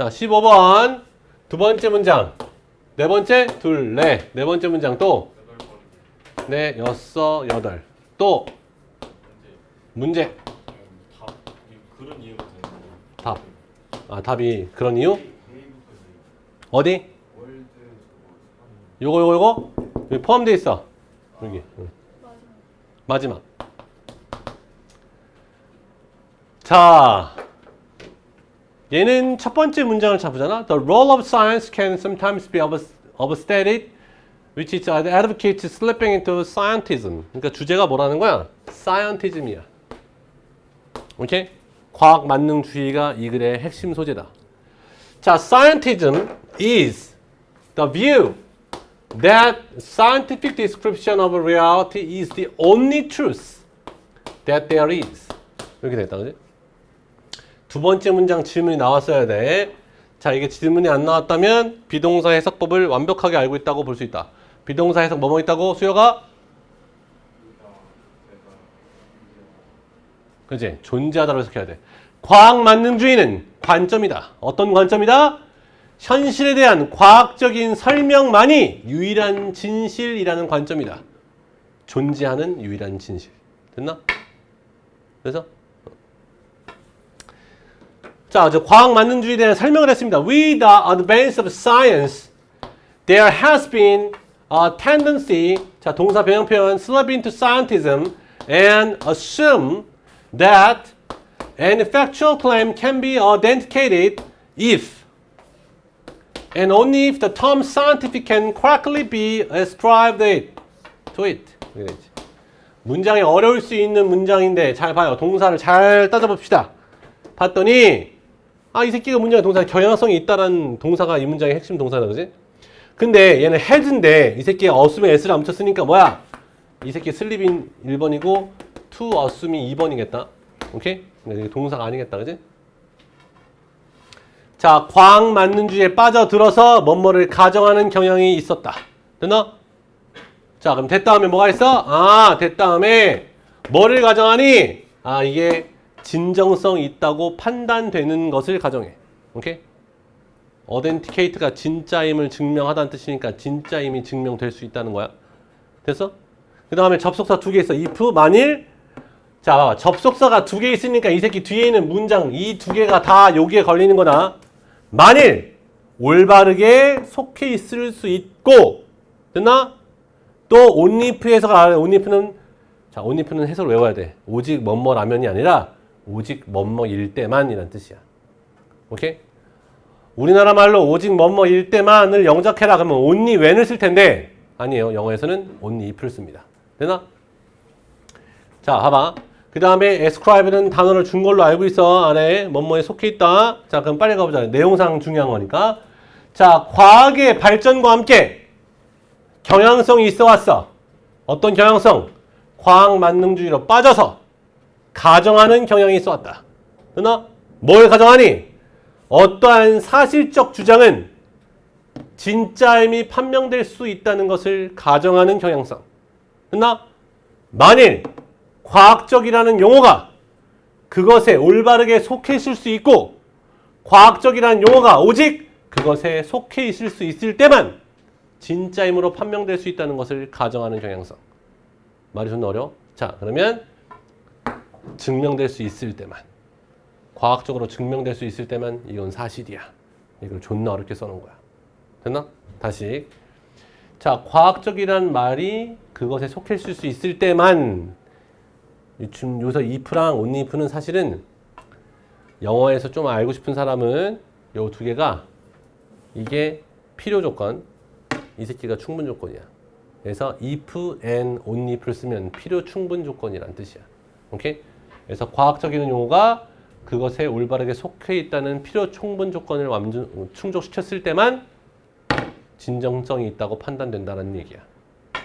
자, 15번. 두 번째 문장. 네 번째, 둘, 네. 네 번째 문장 또. 네, 여섯, 여덟. 또. 문제. 답. 아, 답이 그런 이유? 어디? 요거, 요거, 요거? 여기 포함되어 있어. 여기. 응. 마지막. 자. 얘는 첫 번째 문장을 잡으잖아. The role of science can sometimes be overs- overstated, which is advocate slipping into scientism. 그러니까 주제가 뭐라는 거야? scientism이야. 오케이? 과학 만능주의가 이 글의 핵심 소재다. 자, scientism is the view that scientific description of reality is the only truth that there is. 이렇게 됐다, 그지? 두 번째 문장 질문이 나왔어야 돼. 자, 이게 질문이 안 나왔다면 비동사 해석법을 완벽하게 알고 있다고 볼 수 있다. 비동사 해석 뭐뭐 있다고? 수요가? 그지? 존재하다로 해석해야 돼. 과학 만능주의는 관점이다. 어떤 관점이다? 현실에 대한 과학적인 설명만이 유일한 진실이라는 관점이다. 존재하는 유일한 진실. 됐나? 그래서 자, 저 과학 만능주의에 대한 설명을 했습니다. With the advance of science, there has been a tendency, 자, 동사 변형 표현, slip into scientism and assume that an factual claim can be authenticated if and only if the term scientific can correctly be ascribed it, to it. 문장이 어려울 수 있는 문장인데 잘 봐요. 동사를 잘 따져봅시다. 봤더니 아 이 새끼가 문장에 동사 경향성이 있다라는 동사가 이 문장의 핵심 동사다 그지? 근데 얘는 has인데 이 새끼가 assume에 s를 안 붙였으니까 뭐야? 이 새끼 슬립인 1번이고 to assume이 2번이겠다. 오케이? 근데 이게 동사가 아니겠다 그지? 자, 과학 만능주의에 빠져들어서 뭐뭐를 가정하는 경향이 있었다. 됐나? 자, 그럼 됐다 하면 뭐가 있어? 아, 됐다 다음에 뭐를 가정하니? 아, 이게 진정성이 있다고 판단되는 것을 가정해. 오케이? 어덴티케이트가 진짜임을 증명하다는 뜻이니까 진짜임이 증명될 수 있다는 거야. 됐어? 그 다음에 접속사 두 개 있어. if, 만일. 자, 봐봐. 접속사가 두 개 있으니까 이 새끼 뒤에 있는 문장 이 두 개가 다 여기에 걸리는 거다. 만일 올바르게 속해 있을 수 있고 됐나? 또 온리프에서 가 온리프는 자 온리프는 해석을 외워야 돼. 오직 뭐뭐 라면이 아니라 오직 뭐뭐일 때만이란 뜻이야. 오케이? 우리나라 말로 오직 뭐뭐일 때만을 영작해라 그러면 only when을 쓸 텐데 아니에요. 영어에서는 only if를 씁니다. 되나? 자, 봐봐. 그 다음에 ascribe는 단어를 준 걸로 알고 있어. 안에 뭐뭐에 속해 있다. 자, 그럼 빨리 가보자. 내용상 중요한 거니까. 자, 과학의 발전과 함께 경향성이 있어 왔어. 어떤 경향성? 과학 만능주의로 빠져서 가정하는 경향이 있어 왔다. 그나 뭘 가정하니? 어떠한 사실적 주장은 진짜임이 판명될 수 있다는 것을 가정하는 경향성. 그나 만일 과학적이라는 용어가 그것에 올바르게 속해 있을 수 있고 과학적이라는 용어가 오직 그것에 속해 있을 수 있을 때만 진짜임으로 판명될 수 있다는 것을 가정하는 경향성. 말이 좀 어려워? 자, 그러면 증명될 수 있을 때만 과학적으로 증명될 수 있을 때만 이건 사실이야. 이걸 존나 어렵게 써놓은 거야. 됐나? 다시. 자, 과학적이란 말이 그것에 속해 있을 수 있을 때만 지금 여기서 if랑 onlyif는 사실은 영어에서 좀 알고 싶은 사람은 요 두 개가 이게 필요 조건, 이 새끼가 충분 조건이야. 그래서 if and only if를 쓰면 필요 충분 조건이란 뜻이야. 오케이? 그래서 과학적인 용어가 그것에 올바르게 속해 있다는 필요 충분 조건을 완전 충족시켰을 때만 진정성이 있다고 판단된다는 얘기야.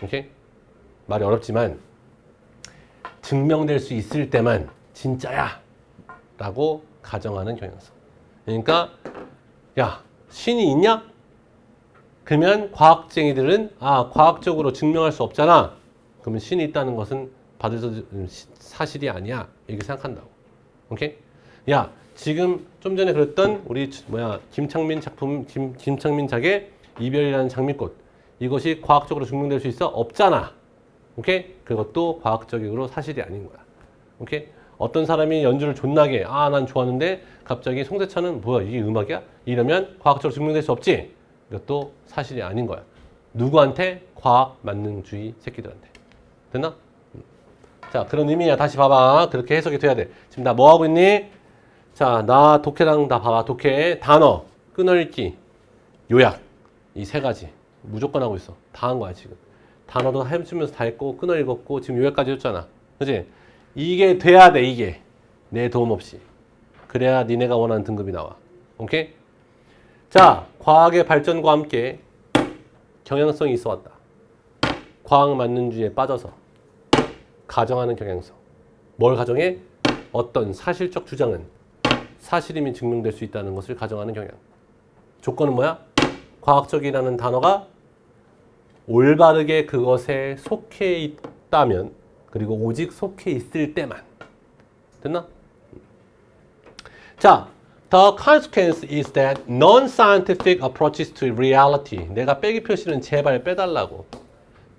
오케이? 말이 어렵지만 증명될 수 있을 때만 진짜야 라고 가정하는 경향성. 그러니까 야 신이 있냐? 그러면 과학쟁이들은 아 과학적으로 증명할 수 없잖아. 그러면 신이 있다는 것은 받을 수 사실이 아니야. 이렇게 생각한다고. 오케이? 야 지금 좀 전에 그랬던 우리 주- 뭐야 김창민 작품 김, 김창민 작의 이별이라는 장미꽃. 이것이 과학적으로 증명될 수 있어 없잖아. 오케이? 그것도 과학적으로 사실이 아닌 거야. 오케이? 어떤 사람이 연주를 존나게 아 난 좋았는데 갑자기 송대찬은 뭐야 이게 음악이야? 이러면 과학적으로 증명될 수 없지. 이것도 사실이 아닌 거야. 누구한테? 과학 만능주의 새끼들한테. 됐나? 자, 그런 의미야. 다시 봐봐. 그렇게 해석이 돼야 돼. 지금 나 뭐 하고 있니? 자, 나 독해랑 다 봐봐. 독해. 단어, 끊어읽기, 요약. 이 세 가지. 무조건 하고 있어. 다 한 거야, 지금. 단어도 헤엄치면서 다 했고, 끊어 읽었고, 지금 요약까지 했잖아. 그지? 이게 돼야 돼, 이게. 내 도움 없이. 그래야 니네가 원하는 등급이 나와. 오케이? 자, 과학의 발전과 함께 경향성이 있어 왔다. 과학 만능주의에 빠져서. 가정하는 경향성. 뭘 가정해? 어떤 사실적 주장은 사실임이 증명될 수 있다는 것을 가정하는 경향. 조건은 뭐야? 과학적이라는 단어가 올바르게 그것에 속해 있다면 그리고 오직 속해 있을 때만 됐나? 자, the consequence is that non-scientific approaches to reality. 내가 빼기 표시는 제발 빼달라고.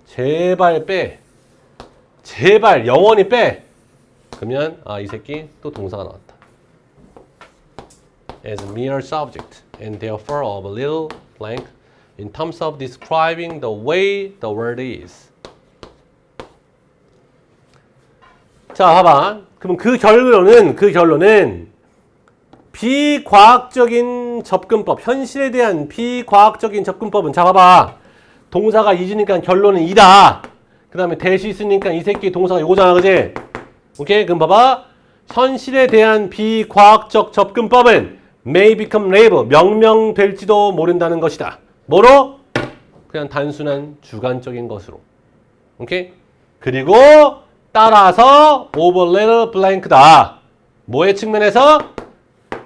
제발 빼. 제발 영원히 빼. 그러면 아 이 새끼 또 동사가 나왔다. As mere subject and therefore of a little blank in terms of describing the way the world is. 자, 봐봐. 그럼 그 결론은 그 결론은 비과학적인 접근법, 현실에 대한 비과학적인 접근법은 자 봐봐. 동사가 이지니까 결론은 이다. 그 다음에 대시 있으니까 이 새끼 동사가 요거잖아, 그지? 오케이? 그럼 봐봐. 현실에 대한 비과학적 접근법은 may become label, 명명될지도 모른다는 것이다. 뭐로? 그냥 단순한 주관적인 것으로. 오케이? 그리고 따라서 over little blank다. 뭐의 측면에서?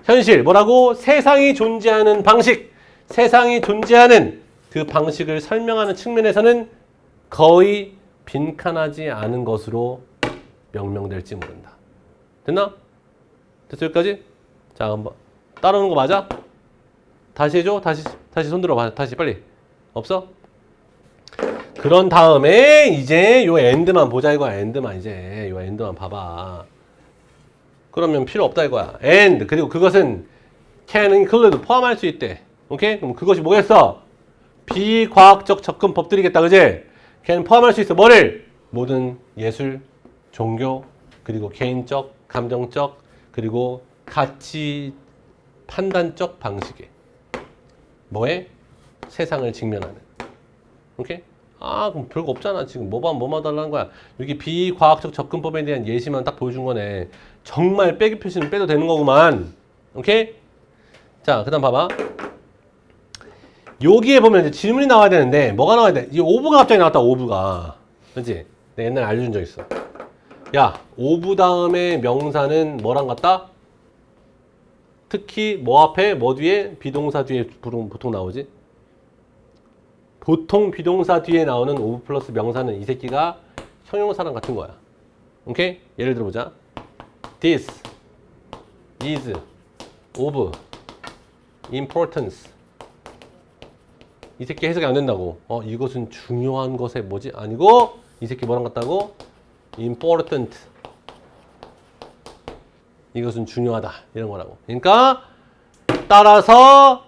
현실. 뭐라고? 세상이 존재하는 방식. 세상이 존재하는 그 방식을 설명하는 측면에서는 거의 빈칸하지 않은 것으로 명명될지 모른다. 됐나? 됐어 여기까지? 자 한번 따라오는 거 맞아? 다시 해줘. 다시 다시 손 들어봐. 다시 빨리. 없어? 그런 다음에 이제 요 엔드만 보자 이거야. 엔드만 이제 요 엔드만 봐봐. 그러면 필요 없다 이거야. and 그리고 그것은 can include 포함할 수 있대. 오케이? 그럼 그것이 뭐겠어? 비과학적 접근법들이겠다. 그지? Can 포함할 수 있어. 뭐를? 모든 예술, 종교, 그리고 개인적, 감정적, 그리고 가치 판단적 방식에 뭐에? 세상을 직면하는. 오케이? 아, 그럼 별거 없잖아. 지금 뭐만 뭐만 달라는 거야. 여기 비과학적 접근법에 대한 예시만 딱 보여준 거네. 정말 빼기 표시는 빼도 되는 거구만. 오케이? 자, 그 다음 봐봐. 여기에 보면 이제 질문이 나와야 되는데, 뭐가 나와야 돼? 이 오브가 갑자기 나왔다, 오브가. 그치? 내가 옛날에 알려준 적 있어. 야, 오브 다음에 명사는 뭐랑 같다? 특히 뭐 앞에, 뭐 뒤에, 비동사 뒤에 보통 나오지? 보통 비동사 뒤에 나오는 오브 플러스 명사는 이 새끼가 형용사랑 같은 거야. 오케이? 예를 들어보자. This is of importance. 이 새끼 해석이 안 된다고. 어, 이것은 중요한 것에 뭐지? 아니고 이 새끼 뭐랑 같다고? important. 이것은 중요하다. 이런 거라고. 그러니까 따라서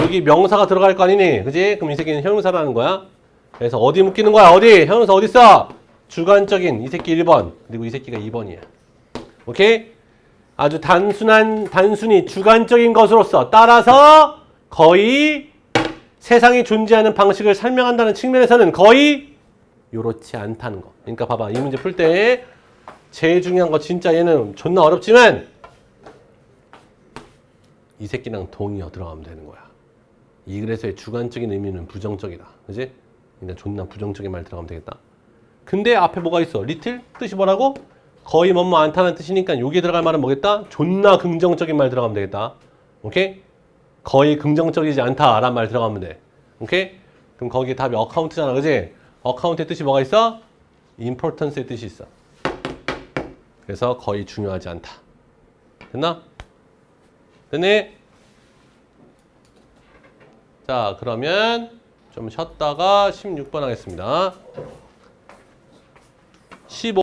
여기 명사가 들어갈 거 아니니? 그지? 그럼 이 새끼는 형용사라는 거야. 그래서 어디 묶이는 거야? 어디? 형용사 어디 있어? 주관적인 이 새끼 1번. 그리고 이 새끼가 2번이야. 오케이? 아주 단순한 단순히 주관적인 것으로서 따라서 거의 세상이 존재하는 방식을 설명한다는 측면에서는 거의 요렇지 않다는 거. 그러니까 봐봐. 이 문제 풀 때 제일 중요한 거 진짜 얘는 존나 어렵지만 이 새끼랑 동의어 들어가면 되는 거야. 이 그래서의 주관적인 의미는 부정적이다. 그지? 그러니까 존나 부정적인 말 들어가면 되겠다. 근데 앞에 뭐가 있어? 리틀? 뜻이 뭐라고? 거의 뭐뭐 않다는 뜻이니까 여기에 들어갈 말은 뭐겠다? 존나 긍정적인 말 들어가면 되겠다. 오케이? 거의 긍정적이지 않다라는 말 들어가면 돼. 오케이? 그럼 거기 답이 어카운트잖아. 그지? 어카운트의 뜻이 뭐가 있어? importance의 뜻이 있어. 그래서 거의 중요하지 않다. 됐나? 됐니? 자, 그러면 좀 쉬었다가 16번 하겠습니다. 15